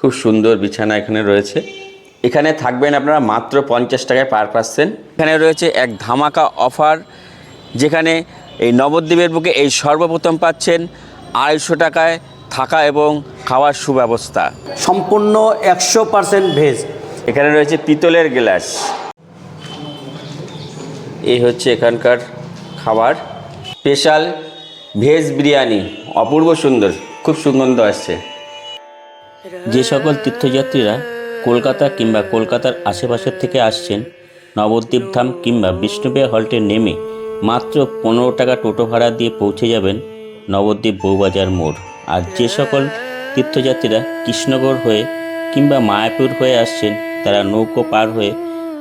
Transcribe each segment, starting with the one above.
খুব সুন্দর বিছানা এখানে রয়েছে। এখানে থাকবেন আপনারা মাত্র পঞ্চাশ টাকায় পার পার্সেন্ট এখানে রয়েছে এক ধামাকা অফার, যেখানে এই নবদ্বীপের বুকে এই সর্বপ্রথম পাচ্ছেন আড়াইশো টাকায় থাকা এবং খাওয়ার সুব্যবস্থা। সম্পূর্ণ একশো পার্সেন্ট ভেজ। এখানে রয়েছে পিতলের গ্লাস। এই হচ্ছে এখানকার খাবার। স্পেশাল ভেজ বিরিয়ানি, অপূর্ব সুন্দর, খুব সুগন্ধ আসছে। যে সকল তীর্থযাত্রীরা কলকাতা কিংবা কলকাতার আশেপাশের থেকে আসছেন, নবদ্বীপ ধাম কিংবা বিষ্ণুবিহার হল্টে নেমে মাত্র পনেরো টাকা টোটো ভাড়া দিয়ে পৌঁছে যাবেন নবদ্বীপ বউবাজার মোড়। আর যে সকল তীর্থযাত্রীরা কৃষ্ণগড় হয়ে কিংবা মায়াপুর হয়ে আসছেন, তারা নৌকো পার হয়ে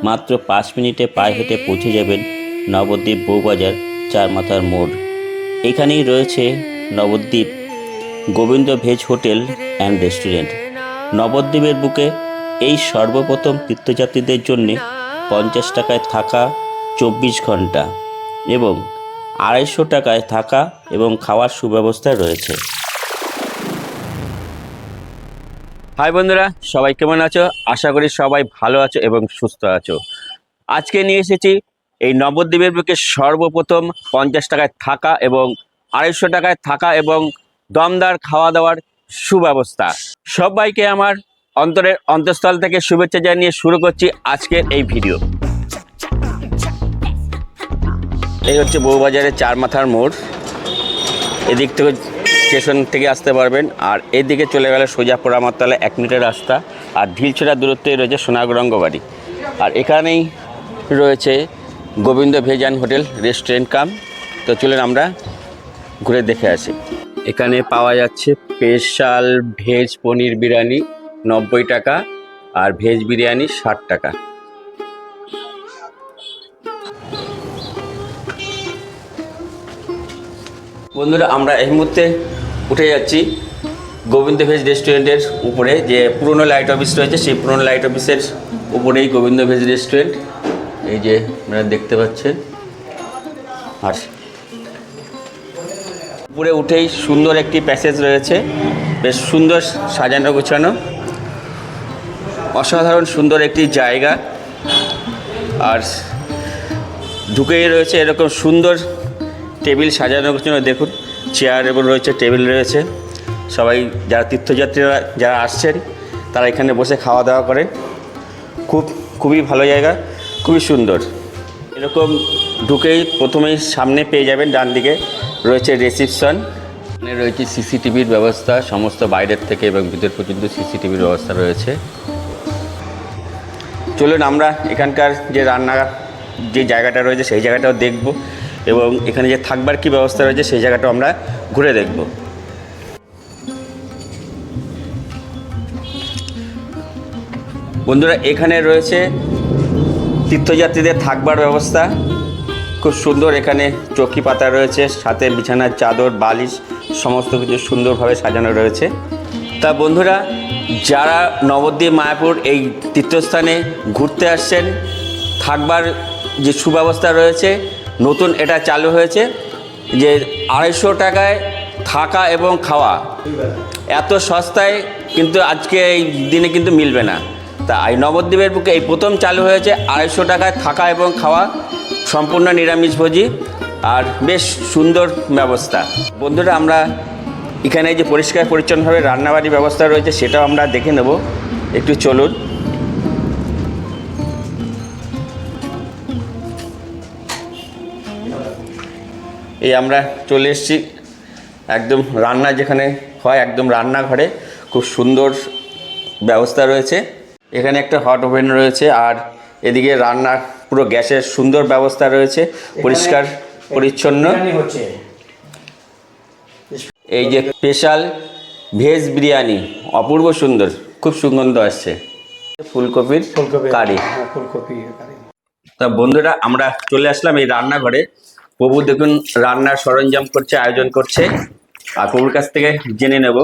মাত্র পাঁচ মিনিটে পায়ে হেঁটে পৌঁছে যাবেন নবদ্বীপ বউবাজার চার মাথার মোড়। এখানেই রয়েছে Nabadwip Gobinda veg hotel and restaurant. নবদ্বীপের বুকে এই সর্বপ্রথম তীর্থযাত্রীদের জন্য পঞ্চাশ টাকায় থাকা চব্বিশ ঘণ্টা এবং আড়াইশো টাকায় থাকা এবং খাওয়ার সুব্যবস্থা রয়েছে। হাই বন্ধুরা, সবাই কেমন আছো? আশা করি সবাই ভালো আছো এবং সুস্থ আছো। আজকে নিয়ে এসেছি এই নবদ্বীপের বুকে সর্বপ্রথম পঞ্চাশ টাকায় থাকা এবং আড়াইশো টাকায় থাকা এবং দমদার খাওয়া দাওয়ার সুব্যবস্থা। সবাইকে আমার অন্তরের অন্তঃস্থল থেকে শুভেচ্ছা জানিয়ে শুরু করছি আজকের এই ভিডিও। এই হচ্ছে বউবাজারের চার মাথার মোড়। এদিক থেকে স্টেশন থেকে আসতে পারবেন। আর এদিকে চলে গেলে সোজা পোড়ামাতলা এক মিনিটের রাস্তা। আর ঢিলছড়া দূরত্বে রয়েছে সোনাগরঙ্গ বাড়ি আর এখানেই রয়েছে গোবিন্দ ভেজান হোটেল রেস্টুরেন্ট কাম। তো চলুন আমরা ঘুরে দেখে আসি। এখানে পাওয়া যাচ্ছে স্পেশাল ভেজ পনির বিরিয়ানি নব্বই টাকা আর ভেজ বিরিয়ানি ষাট টাকা। বন্ধুরা, আমরা এই মুহূর্তে উঠে যাচ্ছি গোবিন্দ ভেজ রেস্টুরেন্টের উপরে, যে পুরনো লাইট অফিস রয়েছে, সেই পুরনো লাইট অফিসের উপরেই গোবিন্দ ভেজ রেস্টুরেন্ট। এই যে আপনারা দেখতে পাচ্ছেন, আর উপরে উঠেই সুন্দর একটি প্যাসেজ রয়েছে। বেশ সুন্দর সাজানো গোছানো। অসাধারণ সুন্দর একটি জায়গা। আর ঢুকেই রয়েছে এরকম সুন্দর টেবিল সাজানো গোছানো। দেখুন, চেয়ার এবং রয়েছে, টেবিল রয়েছে। সবাই যারা তীর্থযাত্রীরা, যারা আসছেন, তারা এখানে বসে খাওয়া দাওয়া করে খুব, খুবই ভালো জায়গা, খুবই সুন্দর। এরকম ঢুকেই প্রথমেই সামনে পেয়ে যাবেন ডান দিকে রয়েছে রিসিপশন এখানে রয়েছে সিসিটিভির ব্যবস্থা, সমস্ত বাইরের থেকে এবং ভিতর পর্যন্ত সিসিটিভির ব্যবস্থা রয়েছে। চলুন আমরা এখানকার যে রান্নার যে জায়গাটা রয়েছে সেই জায়গাটাও দেখব এবং এখানে যে থাকবার কি ব্যবস্থা রয়েছে সেই জায়গাটাও আমরা ঘুরে দেখব। বন্ধুরা, এখানে রয়েছে তীর্থযাত্রীদের থাকবার ব্যবস্থা। খুব সুন্দর এখানে চৌকি পাতা রয়েছে, সাথে বিছানার চাদর, বালিশ, সমস্ত কিছু সুন্দরভাবে সাজানো রয়েছে। তা বন্ধুরা, যারা নবদ্বীপ, মায়াপুর এই তীর্থস্থানে ঘুরতে আসছেন, থাকবার যে সুব্যবস্থা রয়েছে, নতুন এটা চালু হয়েছে যে আড়াইশো টাকায় থাকা এবং খাওয়া। এত সস্তায় কিন্তু আজকে এই দিনে কিন্তু মিলবে না। তা এই নবদ্বীপের বুকে এই প্রথম চালু হয়েছে আড়াইশো টাকায় থাকা এবং খাওয়া। সম্পূর্ণ নিরামিষভোজী আর বেশ সুন্দর ব্যবস্থা। বন্ধুরা, আমরা এখানে যে পরিষ্কার পরিচ্ছন্নভাবে রান্নাবাড়ির ব্যবস্থা রয়েছে সেটাও আমরা দেখে নেব। একটু চলুন। এই আমরা চলে এসেছি একদম রান্না যেখানে হয়, একদম রান্নাঘরে। খুব সুন্দর ব্যবস্থা রয়েছে। এখানে একটা হট ওভেন রয়েছে আর এদিকে রান্নার পুরো গ্যাসের সুন্দর ব্যবস্থা রয়েছে পরিষ্কার পরিচ্ছন্ন। এই যে স্পেশাল ভেজ বিরিয়ানি অপূর্ব সুন্দর খুব সুগন্ধ আসছে। ফুলকপির কারি। হ্যাঁ, ফুলকপি তা বন্ধুরা আমরা চলে আসলাম এই রান্নাঘরে। প্রভু দেখুন রান্নার সরঞ্জাম করছে আয়োজন করছে। আর প্রভুর কাছ থেকে জেনে নেব।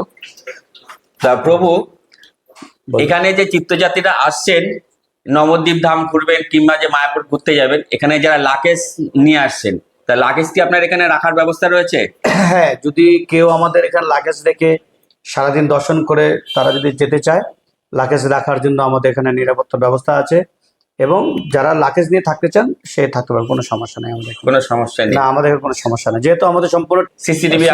তা প্রভু এখানে যে চিত্তযাত্রীরা আসছেন নবদ্বীপ ধাম ঘুরবেন কিংবা যে মায়াপুর ঘুরতে যাবেন এখানে যারা লাকেশ নিয়ে আসছেন তা লাকেশ কি আপনার এখানে রাখার ব্যবস্থা রয়েছে? হ্যাঁ যদি কেউ আমাদের এখানে লাগেজ রেখে সারাদিন দর্শন করে তারা যদি যেতে চায় লাকেজ রাখার জন্য আমাদের এখানে নিরাপত্তা ব্যবস্থা আছে এবং যারা লাকেজ নিয়ে থাকতে চান সে থাকতে পারেন কোনো সমস্যা নেই আমাদের কোনো সমস্যা নেই। না আমাদের এখানে কোনো সমস্যা নেই যেহেতু আমাদের সম্পূর্ণ সিসিটিভি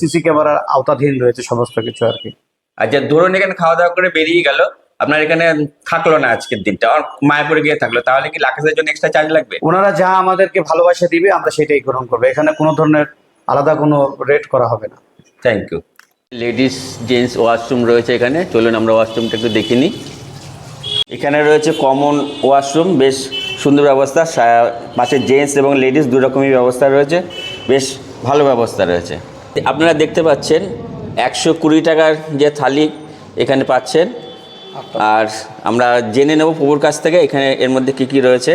সিসি ক্যামেরার আওতাধীন রয়েছে সমস্ত কিছু আর কি। আচ্ছা ধরুন এখানে খাওয়া দাওয়া করে বেরিয়ে গেল আপনার এখানে থাকল না আজকের দিনটা আর মায়াপুরে গিয়ে থাকল। তাহলে কি লাকেজের জন্য এক্সট্রা চার্জ লাগবে? ওনারা যা আমাদেরকে ভালোবাসা দিবে আমরা সেটাই গ্রহণ করব। এখানে কোনো ধরনের আলাদা কোনো রেট করা হবে না। Thank you ladies gents washroom রয়েছে এখানে। চলুন আমরা ওয়াশরুমটা একটু দেখে নিই। এখানে রয়েছে কমন ওয়াশরুম বেশ সুন্দর ব্যবস্থা। সা- পাশে জেন্টস এবং লেডিস দু রকমই ব্যবস্থা রয়েছে। বেশ ভালো ব্যবস্থা রয়েছে। আপনারা দেখতে পাচ্ছেন একশো কুড়ি টাকার যে থালি এখানে পাচ্ছেন। আর আমরা জেনে নেব প্রভুর কাছ থেকে এখানে এর মধ্যে কি কি রয়েছে।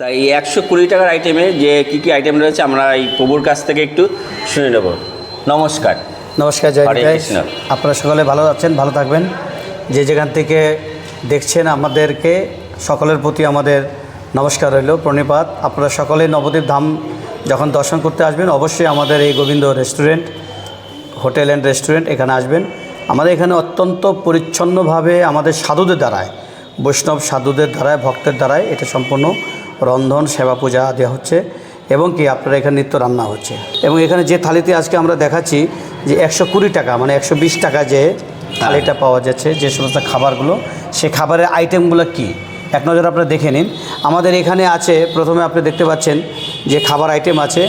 তাই এই একশো কুড়ি টাকার আইটেমে যে কি কি আইটেম রয়েছে আমরা এই প্রভুর কাছ থেকে একটু শুনে নেব। নমস্কার। নমস্কার জয়। আপনারা সকলে ভালো আছেন ভালো থাকবেন। যে যেখান থেকে দেখছেন আমাদেরকে সকলের প্রতি আমাদের নমস্কার রইল প্রণিপাত। আপনারা সকলে নবদ্বীপ ধাম যখন দর্শন করতে আসবেন অবশ্যই আমাদের এই Gobinda restaurant hotel and restaurant এখানে আসবেন। আমাদের এখানে অত্যন্ত পরিচ্ছন্নভাবে আমাদের সাধুদের দ্বারায়, বৈষ্ণব সাধুদের দ্বারায়, ভক্তের দ্বারায় এটা সম্পূর্ণ রন্ধন, সেবা পূজা দেওয়া হচ্ছে এবং কি আপনারা এখানে নিত্য রান্না হচ্ছে। এবং এখানে যে থালিতে আজকে আমরা দেখাচ্ছি যে একশো কুড়ি টাকা মানে একশো বিশ টাকা যে থালিটা পাওয়া যাচ্ছে, যে সমস্ত খাবারগুলো, সে খাবারের আইটেমগুলো কি? এক নজর আপনারা দেখে নিন। আমাদের এখানে আছে, প্রথমে আপনি দেখতে পাচ্ছেন যে খাবার আইটেম আছে,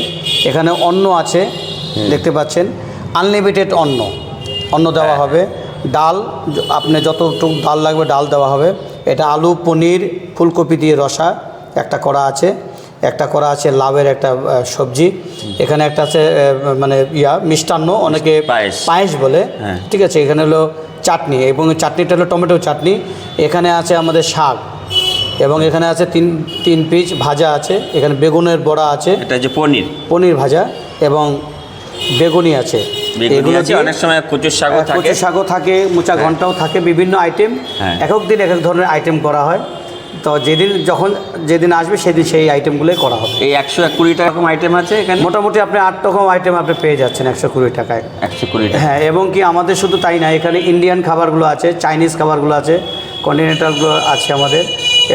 এখানে অন্ন আছে, দেখতে পাচ্ছেন আনলিমিটেড অন্ন। অন্ন দেওয়া হবে। ডাল আপনি যতটুকু ডাল লাগবে ডাল দেওয়া হবে। এটা আলু পনির ফুলকপি দিয়ে রসা একটা করা আছে। একটা করা আছে লাভের একটা সবজি। এখানে একটা আছে মানে ইয়া মিষ্টান্ন অনেকে পায়েস। বলে। হ্যাঁ। ঠিক আছে এখানে হলো চাটনি এবং চাটনিটা হলো টমেটো চাটনি। এখানে আছে আমাদের শাক এবং এখানে আছে তিন তিন পিস ভাজা আছে। এখানে বেগুনের বড়া আছে। এটা যে পনির। পনির ভাজা এবং বেগুনি আছে। এগুলো আছে অনেক সময় কচুর শাকও হ্যাঁ, থাকে। কচু শাকও থাকে মোচা ঘন্টাও থাকে বিভিন্ন আইটেম হ্যাঁ। এক এক দিন এক এক ধরনের আইটেম করা হয়। তো যেদিন যখন যেদিন আসবে সেদিন সেই আইটেমগুলোই করা হবে। এই একশো কুড়ি টাকা রকম আইটেম আছে এখানে? মোটামুটি আপনি আট রকম আইটেম আপনি পেয়ে যাচ্ছেন একশো কুড়ি টাকায়। একশো কুড়ি টাকা। হ্যাঁ এবং কি আমাদের শুধু তাই না এখানে ইন্ডিয়ান খাবারগুলো আছে চাইনিজ খাবারগুলো আছে কন্টিনেন্টালগুলো আছে আমাদের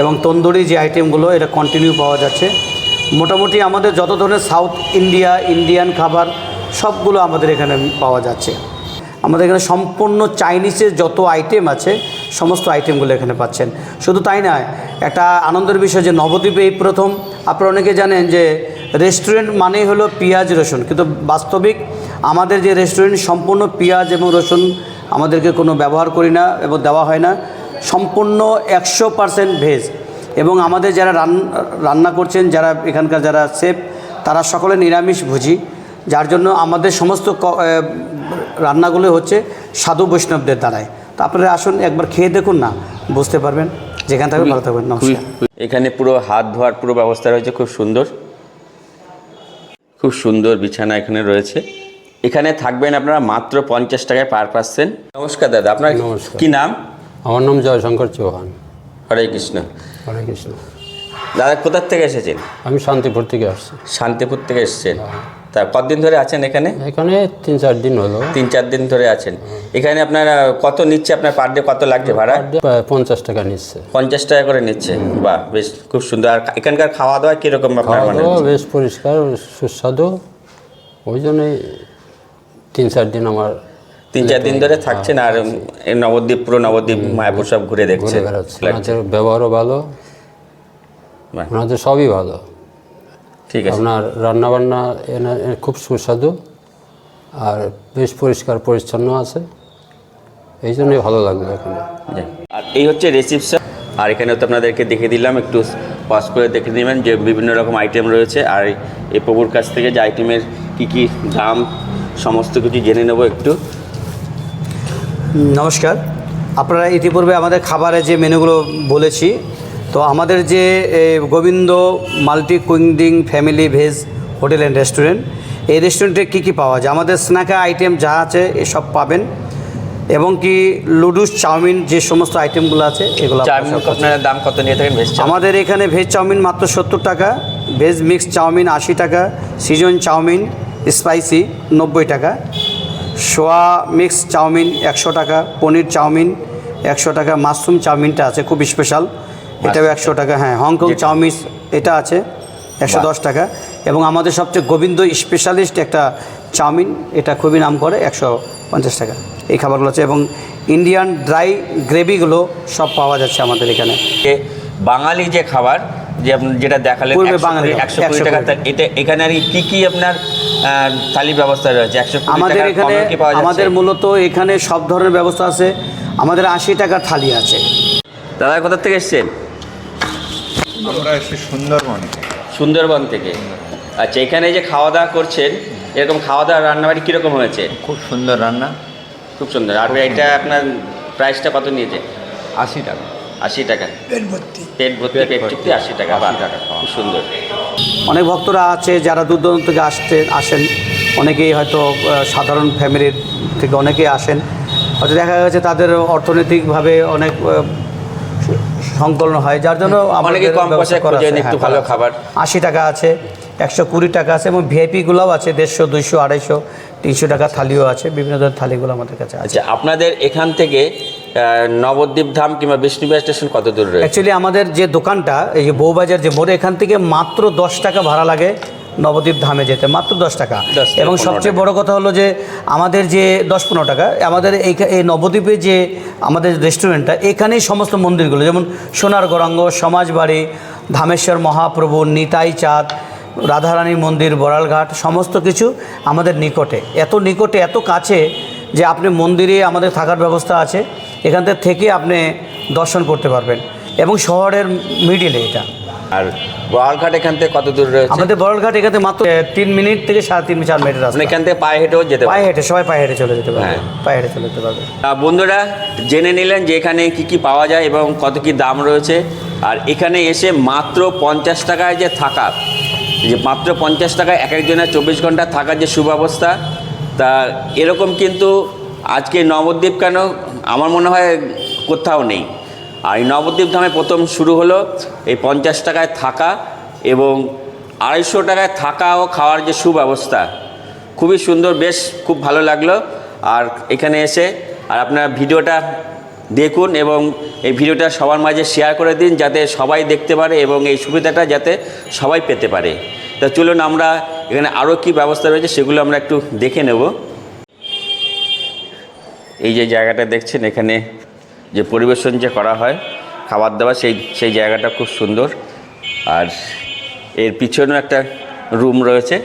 এবং তন্দুরি যে আইটেমগুলো এটা কন্টিনিউ পাওয়া যাচ্ছে। মোটামুটি আমাদের যত ধরনের সাউথ ইন্ডিয়া ইন্ডিয়ান খাবার সবগুলো আমাদের এখানে পাওয়া যাচ্ছে। আমাদের এখানে সম্পূর্ণ চাইনিজের যত আইটেম আছে, সমস্ত আইটেমগুলো এখানে পাচ্ছেন। শুধু তাই নয়, একটা আনন্দের বিষয় যে নবদ্বীপে এই প্রথম, আপনারা অনেকে জানেন যে রেস্টুরেন্ট মানেই হলো পেঁয়াজ রসুন। কিন্তু বাস্তবিক আমাদের যে রেস্টুরেন্ট সম্পূর্ণ পেঁয়াজ এবং রসুন আমাদেরকে কোনো ব্যবহার করি না এবং দেওয়া হয় না। সম্পূর্ণ একশো পারসেন্ট ভেজ এবং আমাদের যারা রান, রান্না করছেন, যারা এখানকার যারা সেফ তারা সকলে নিরামিষ ভুজি। যার জন্য আমাদের সমস্ত ক- রান্নাগুলো হচ্ছে সাধু বৈষ্ণবদের দ্বারায়। তো আপনারা আসুন একবার খেয়ে দেখুন না বুঝতে পারবেন। যেখান থেকে ভালো থাকবেন নমস্কার। এখানে পুরো হাত ধোয়ার পুরো ব্যবস্থা রয়েছে খুব সুন্দর। খুব সুন্দর বিছানা এখানে রয়েছে। এখানে থাকবেন আপনারা মাত্র পঞ্চাশ টাকায় পার পার্সেন্ট নমস্কার দাদা আপনার। কি নাম? আমার নাম জয়শঙ্কর চৌহান। হরে কৃষ্ণ। হরে কৃষ্ণ। দাদা কোথার থেকে এসেছেন? আমি শান্তিপুর থেকে আসছি। শান্তিপুর থেকে এসেছেন। তা কতদিন ধরে আছেন এখানে? এখানে তিন চার দিন হলো। তিন চার দিন ধরে আছেন। এখানে আপনার কত নিচ্ছে? আপনার পার ডে কত লাগছে ভাড়া? পঞ্চাশ টাকা নিচ্ছে। পঞ্চাশ টাকা করে নিচ্ছে। বাহ বেশ খুব সুন্দর। আর এখানকার খাওয়া দাওয়া কীরকম আপনার মানে? বেশ পরিষ্কার সুস্বাদু। ওই জন্যই তিন চার দিন আমার তিন চার দিন ধরে থাকছেন আর এই নবদ্বীপ পুরো নবদ্বীপ মায়াপুর সব ঘুরে দেখছেন। ব্যবহারও ভালো। ওনাদের সবই ভালো। ঠিক আছে। আপনার রান্নাবান্না খুব সুস্বাদু আর বেশ পরিষ্কার পরিচ্ছন্ন আছে। এই জন্যই ভালো লাগল এখানে। আর এই হচ্ছে রিসিপশন আর এখানে তো আপনাদেরকে দেখে দিলাম একটু পাস করে দেখে নেবেন যে বিভিন্ন রকম আইটেম রয়েছে। আর এই প্রভুর কাছ থেকে যে আইটেমের কি কি দাম সমস্ত কিছু জেনে নেব একটু। নমস্কার। আপনারা ইতিপূর্বে আমাদের খাবারের যে মেনুগুলো বলেছি তো আমাদের যে Govinda multi কুইন্ডিং family veg hotel and restaurant এই রেস্টুরেন্টে কী কী পাওয়া যায়? আমাদের স্ন্যাকা আইটেম যা আছে এসব পাবেন। এবং কি লুডুস চাউমিন যে সমস্ত আইটেমগুলো আছে এগুলো আপনারা দাম কত নিয়ে থাকেন ভেজ আমাদের এখানে ভেজ চাউমিন মাত্র সত্তর টাকা ভেজ মিক্স চাউমিন আশি টাকা সিজন চাউমিন স্পাইসি নব্বই টাকা সোয়া মিক্স চাউমিন একশো টাকা পনির চাউমিন একশো টাকা মাশরুম চাউমিনটা আছে খুব স্পেশাল। এটাও একশো টাকা হ্যাঁ হংকং চাউমিন এটা আছে একশো দশ টাকা। এবং আমাদের সবচেয়ে গোবিন্দ স্পেশালিস্ট একটা চাউমিন এটা খুবই নাম করে একশো পঞ্চাশ টাকা। এই খাবারগুলো আছে এবং ইন্ডিয়ান ড্রাই গ্রেভিগুলো সব পাওয়া যাচ্ছে আমাদের এখানে। বাঙালি যে খাবার যে যেটা দেখালেন পূর্বে বাঙালি একশো কুড়ি টাকা এটা এখানে আর কি কি আপনার আহ, থালি ব্যবস্থা রয়েছে? একশো আমাদের এখানে আমাদের মূলত এখানে সব ধরনের ব্যবস্থা আছে। আমাদের আশি টাকার থালি আছে। দাদা কোথা থেকে এসছেন? আমরা এসে সুন্দরবন সুন্দরবন থেকে। আচ্ছা এখানে যে খাওয়া দাওয়া করছেন এরকম খাওয়া দাওয়া রান্নাবাড়ি কীরকম হয়েছে? খুব সুন্দর রান্না। খুব সুন্দর। আর এটা আপনার প্রাইসটা কত নিয়েছে? আশি টাকা। আশি টাকা। পেট ভর্তি। পেট চুক্তি আশি টাকা। বাহ, খুব সুন্দর। অনেক ভক্তরা আছে যারা দূর দূরান্ত থেকে আসতে আসেন। অনেকেই হয়তো সাধারণ ফ্যামিলির থেকে অনেকেই আসেন। হয়তো দেখা গেছে তাদের অর্থনৈতিকভাবে অনেক সংকলন হয় যার জন্য অনেকে কম পয়সায় খোঁজেন একটু ভালো খাবার। আশি টাকা আছে একশো কুড়ি টাকা আছে এবং ভিআইপিগুলোও আছে দেড়শো দুইশো আড়াইশো তিনশো টাকা থালিও আছে বিভিন্ন ধরনের থালিগুলো আমাদের কাছে আছে। আচ্ছা আপনাদের এখান থেকে নবদ্বীপ ধাম কিংবা বিষ্ণুবিহার স্টেশন কত দূর রয়েছে? অ্যাকচুয়ালি আমাদের যে দোকানটা এই যে বউবাজার যে মোড়ে এখান থেকে মাত্র দশ টাকা ভাড়া লাগে। নবদ্বীপ ধামে যেতে মাত্র দশ টাকা। এবং সবচেয়ে। বড় কথা হলো যে আমাদের যে দশ পনেরো টাকা আমাদের এই এই নবদ্বীপে যে আমাদের রেস্টুরেন্টটা এখানেই সমস্ত মন্দিরগুলো যেমন সোনার গৌরাঙ্গ সমাজবাড়ি ধামেশ্বর মহাপ্রভু নিতাই চাঁদ রাধারানী মন্দির বড়ালঘাট সমস্ত কিছু আমাদের নিকটে। এত নিকটে এত কাছে যে আপনি মন্দিরে আমাদের থাকার ব্যবস্থা আছে এখান থেকে আপনি দর্শন করতে পারবেন। এবং শহরের মিডিলে এটা। আর বড়ালঘাট এখান থেকে কত দূর রয়েছে? আমাদের বড়লঘাট এখান থেকে মাত্র তিন মিনিট থেকে সাড়ে তিন চার মিনিট রাস্তা। আপনি এখান থেকে পায়ে হেঁটেও যেতে পায়ে হেঁটে সবাই পায়ে হেঁটে চলে যেতে পারবে। হ্যাঁ। পায়ে হেঁটে চলে যেতে পারবে। বন্ধুরা জেনে নিলেন যে এখানে কি কি পাওয়া যায় এবং কত কি দাম রয়েছে। আর এখানে এসে মাত্র পঞ্চাশ টাকায় যে থাকা যে মাত্র পঞ্চাশ টাকায় এক একজনের চব্বিশ ঘণ্টা থাকার যে সুব্যবস্থা তা এরকম কিন্তু আজকে নবদ্বীপ কেন আমার মনে হয় কোথাও নেই। আর এই নবদ্বীপ ধামে প্রথম শুরু হলো এই পঞ্চাশ টাকায় থাকা এবং আড়াইশো টাকায় থাকা ও খাওয়ার যে সুব্যবস্থা, খুবই সুন্দর, বেশ খুব ভালো লাগল। আর এখানে এসে, আর আপনার ভিডিওটা দেখুন এবং এই ভিডিওটা সবার মাঝে শেয়ার করে দিন যাতে সবাই দেখতে পারে এবং এই সুবিধাটা যাতে সবাই পেতে পারে। তা চলুন আমরা এখানে আরও কি ব্যবস্থা রয়েছে সেগুলো আমরা একটু দেখে নেব। এই যে জায়গাটা দেখছেন এখানে যে পরিবেশন যে করা হয়, খাবার দাবার, সেই সেই জায়গাটা খুব সুন্দর। আর এর পিছনেও একটা রুম রয়েছে।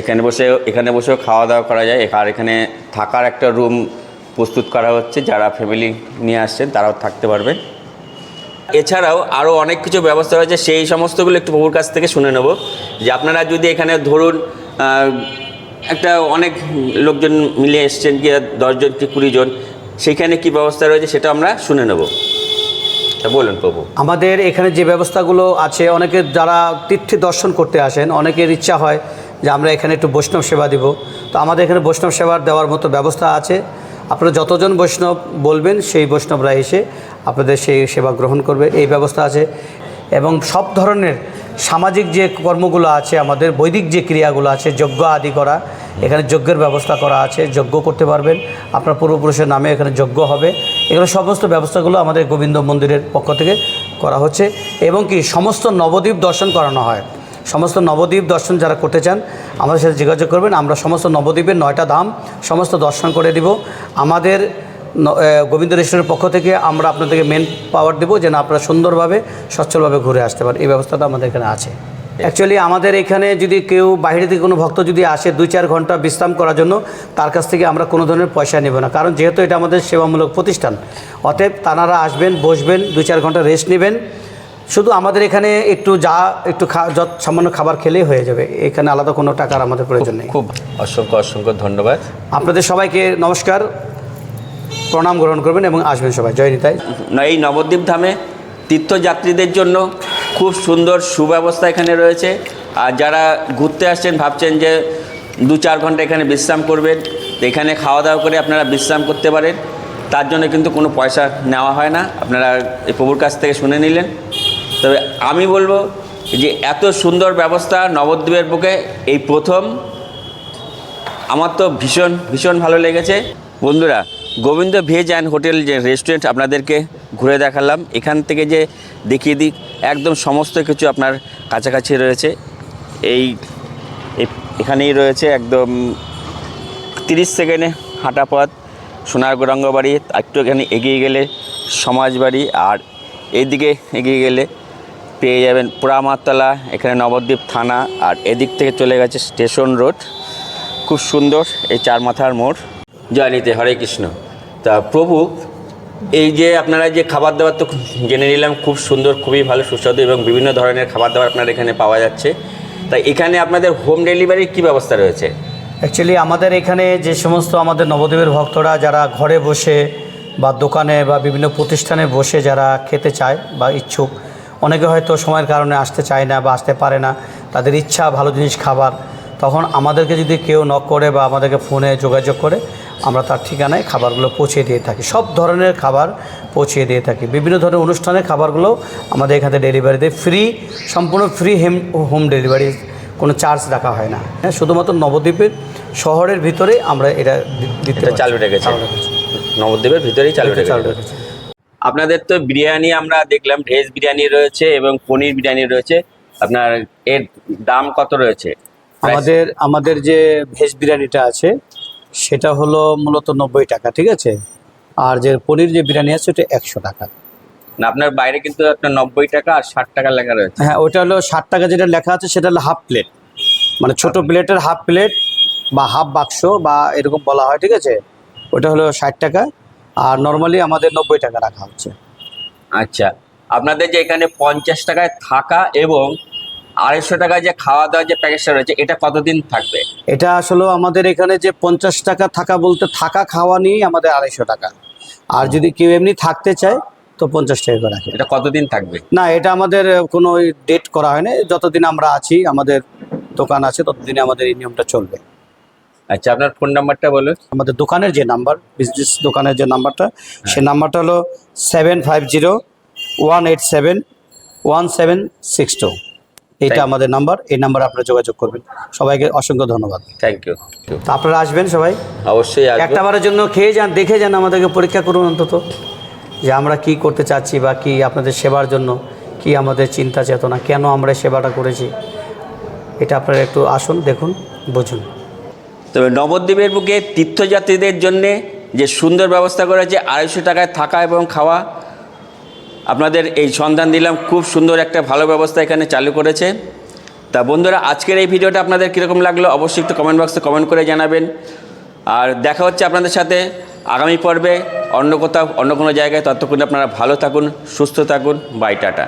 এখানে বসে, এখানে বসেও খাওয়া দাওয়া করা যায়। আর এখানে থাকার একটা রুম প্রস্তুত করা হচ্ছে। যারা ফ্যামিলি নিয়ে আসছেন, তারাও থাকতে পারবেন। এছাড়াও আরও অনেক কিছু ব্যবস্থা রয়েছে। সেই সমস্তগুলো একটু প্রভুর কাছ থেকে শুনে নেব। যে আপনারা যদি এখানে ধরুন একটা অনেক লোকজন মিলে এসছেন কি দশজন কি কুড়ি জন সেখানে কি ব্যবস্থা রয়েছে সেটা আমরা শুনে নেব। বলুন প্রভু। আমাদের এখানে যে ব্যবস্থাগুলো আছে, অনেকে যারা তীর্থে দর্শন করতে আসেন, অনেকের ইচ্ছা হয় যে আমরা এখানে একটু বৈষ্ণব সেবা দিব। তো আমাদের এখানে বৈষ্ণব সেবার দেওয়ার মতো ব্যবস্থা আছে। আপনারা যতজন বৈষ্ণব বলবেন, সেই বৈষ্ণবরা এসে আপনাদের সেই সেবা গ্রহণ করবে। এই ব্যবস্থা আছে। এবং সব ধরনের সামাজিক যে কর্মগুলো আছে, আমাদের বৈদিক যে ক্রিয়াগুলো আছে, যজ্ঞ আদি করা এখানে যজ্ঞের ব্যবস্থা করা আছে, যজ্ঞ করতে পারবেন। আপনার পূর্বপুরুষের নামে এখানে যজ্ঞ হবে। এগুলো সমস্ত ব্যবস্থাগুলো আমাদের গোবিন্দ মন্দিরের পক্ষ থেকে করা হচ্ছে। এবং কি, সমস্ত নবদ্বীপ দর্শন করানো হয়। সমস্ত নবদ্বীপ দর্শন যারা করতে চান, আমাদের সাথে যোগাযোগ করবেন। আমরা সমস্ত নবদ্বীপের নয়টা ধাম সমস্ত দর্শন করে দিব। আমাদের গোবিন্দ রেস্টুরেন্টের পক্ষ থেকে আমরা আপনাদেরকে মেন পাওয়ার দেবো যেন আপনারা সুন্দরভাবে, সচ্ছলভাবে ঘুরে আসতে পারেন। এই ব্যবস্থাটা আমাদের এখানে আছে। অ্যাকচুয়ালি আমাদের এখানে যদি কেউ বাইরে থেকে কোনো ভক্ত যদি আসে দুই চার ঘণ্টা বিশ্রাম করার জন্য তার কাছ থেকে আমরা কোনো ধরনের পয়সা নেব না। কারণ যেহেতু এটা আমাদের সেবামূলক প্রতিষ্ঠান অতএব তানারা আসবেন বসবেন দুই চার ঘণ্টা রেস্ট নেবেন। শুধু আমাদের এখানে একটু যা একটু খা- যত সামান্য খাবার খেলেই হয়ে যাবে। এখানে আলাদা কোনো টাকার আমাদের প্রয়োজন নেই। খুব অসংখ্য অসংখ্য ধন্যবাদ। আপনাদের সবাইকে নমস্কার। প্রণাম গ্রহণ করবেন এবং আসবেন সবাই। জয় নিতাই। এই নবদ্বীপ ধামে তীর্থযাত্রীদের জন্য খুব সুন্দর সুব্যবস্থা এখানে রয়েছে। আর যারা ঘুরতে আসছেন, ভাবছেন যে দু চার ঘণ্টা এখানে বিশ্রাম করবেন, এখানে খাওয়া দাওয়া করে আপনারা বিশ্রাম করতে পারেন। তার জন্য কিন্তু কোনো পয়সা নেওয়া হয় না। আপনারা এই প্রভুর কাছ থেকে শুনে নিলেন। তবে আমি বলব যে এত সুন্দর ব্যবস্থা নবদ্বীপের বুকে, এই প্রথম। আমার তো ভীষণ ভীষণ ভালো লেগেছে। বন্ধুরা গোবিন্দ ভেজ অ্যান্ড হোটেল যে রেস্টুরেন্ট আপনাদেরকে ঘুরে দেখালাম, এখান থেকে যে দেখিয়ে দিই, একদম সমস্ত কিছু আপনার কাছাকাছি রয়েছে। এই এখানেই রয়েছে একদম তিরিশ সেকেন্ডে হাঁটা পথ সোনার গৌরাঙ্গ বাড়ি, একটু এখানে এগিয়ে গেলে সমাজবাড়ি আর এইদিকে এগিয়ে গেলে পেয়ে যাবেন পোড়ামাতলা এখানে নবদ্বীপ থানা, আর এদিক থেকে চলে গেছে স্টেশন রোড। খুব সুন্দর এই চার মাথার মোড়। জয় নিতে হরে কৃষ্ণ। তা প্রভু, এই যে আপনারা যে খাবার দাবার তো জেনে নিলাম, খুব সুন্দর, খুবই ভালো, সুস্বাদু এবং বিভিন্ন ধরনের খাবার দাবার আপনার এখানে পাওয়া যাচ্ছে। তাই এখানে আপনাদের হোম ডেলিভারির কী ব্যবস্থা রয়েছে? অ্যাকচুয়ালি আমাদের এখানে যে সমস্ত আমাদের নবদ্বীপের ভক্তরা, যারা ঘরে বসে বা দোকানে বা বিভিন্ন প্রতিষ্ঠানে বসে যারা খেতে চায় বা ইচ্ছুক, অনেকে হয়তো সময়ের কারণে আসতে চায় না বা আসতে পারে না, তাদের ইচ্ছা ভালো জিনিস খাবার, তখন আমাদেরকে যদি কেউ নক করে বা আমাদেরকে ফোনে যোগাযোগ করে আমরা তার ঠিকানায় খাবারগুলো পৌঁছে দিয়ে থাকি। সব ধরনের খাবার পৌঁছে দিয়ে থাকি। বিভিন্ন ধরনের অনুষ্ঠানের খাবারগুলো আমাদের এখানে ডেলিভারি দেয়। ফ্রি সম্পূর্ণ ফ্রি হেম হোম ডেলিভারি কোনো চার্জ রাখা হয় না। হ্যাঁ শুধুমাত্র নবদ্বীপের শহরের ভিতরে আমরা এটা দিতে চালু রেখেছে। নবদ্বীপের ভিতরেই চালু রেখেছি। আপনাদের তো বিরিয়ানি আমরা দেখলাম ভেজ বিরিয়ানি রয়েছে এবং পনির বিরিয়ানি রয়েছে। আপনার এর দাম কত রয়েছে? আমাদের আমাদের যে ভেজ বিরিয়ানিটা আছে সেটা হলো মূলত নব্বই টাকা ঠিক আছে? আর যে পনির যে বিরিয়ানি আছে ওটা একশো টাকা। না আপনার বাইরে কিন্তু আপনার নব্বই টাকা আর ষাট টাকা লেখা রয়েছে। হ্যাঁ ওটা হলো ষাট টাকা যেটা লেখা আছে সেটা হলো হাফ প্লেট। মানে ছোট প্লেটের হাফ প্লেট বা হাফ বাক্স বা এরকম বলা হয় ঠিক আছে? ওটা হলো ষাট টাকা। আর নর্মালি আমাদের নব্বই টাকা রাখা হচ্ছে। আচ্ছা আপনাদের যে এখানে পঞ্চাশ টাকায় থাকা এবং আড়াইশো টাকায় যে খাওয়া দাওয়ার যে প্যাকেজটা রয়েছে এটা কতদিন থাকবে? এটা আসলে আমাদের এখানে যে পঞ্চাশ টাকা থাকা বলতে থাকা খাওয়া নিয়েই আমাদের আড়াইশো টাকা। আর যদি কেউ এমনি থাকতে চায় তো পঞ্চাশ টাকা করে রাখে। এটা কতদিন থাকবে? না এটা আমাদের কোনো ডেট করা হয়নি। যতদিন আমরা আছি আমাদের দোকান আছে ততদিনে আমাদের এই নিয়মটা চলবে। আচ্ছা আপনার ফোন নাম্বারটা বলুন। আমাদের দোকানের যে নাম্বার বিজনেস দোকানের যে নাম্বারটা সেই নাম্বারটা হলো seven five zero one eight seven one seven six two you. আমাদের নাম্বার এই নাম্বারে আপনারা যোগাযোগ করবেন। সবাইকে অসংখ্য ধন্যবাদ। থ্যাংক ইউ তো আপনারা আসবেন সবাই? অবশ্যই আসব। একটা বারের জন্য খেয়ে যান দেখে যান আমাদেরকে পরীক্ষা করুন অন্তত যে আমরা কি করতে চাচ্ছি বা কি আপনাদের সেবার জন্য কি আমাদের চিন্তা চেতনা কেন আমরা সেবাটা করেছি? এটা আপনারা একটু আসুন দেখুন বুঝুন। তবে নবদ্বীপের বুকে তীর্থযাত্রীদের জন্যে যে সুন্দর ব্যবস্থা করেছে আড়াইশো টাকায় থাকা এবং খাওয়া আপনাদের এই সন্ধান দিলাম। খুব সুন্দর একটা ভালো ব্যবস্থা এখানে চালু করেছে। তা বন্ধুরা, আজকের এই ভিডিওটা আপনাদের কীরকম লাগল অবশ্যই একটু কমেন্ট বক্সে কমেন্ট করে জানাবেন। আর দেখা হচ্ছে আপনাদের সাথে আগামী পর্বে অন্য কোথাও, অন্য কোনো জায়গায়। ততক্ষণ আপনারা ভালো থাকুন, সুস্থ থাকুন। By tata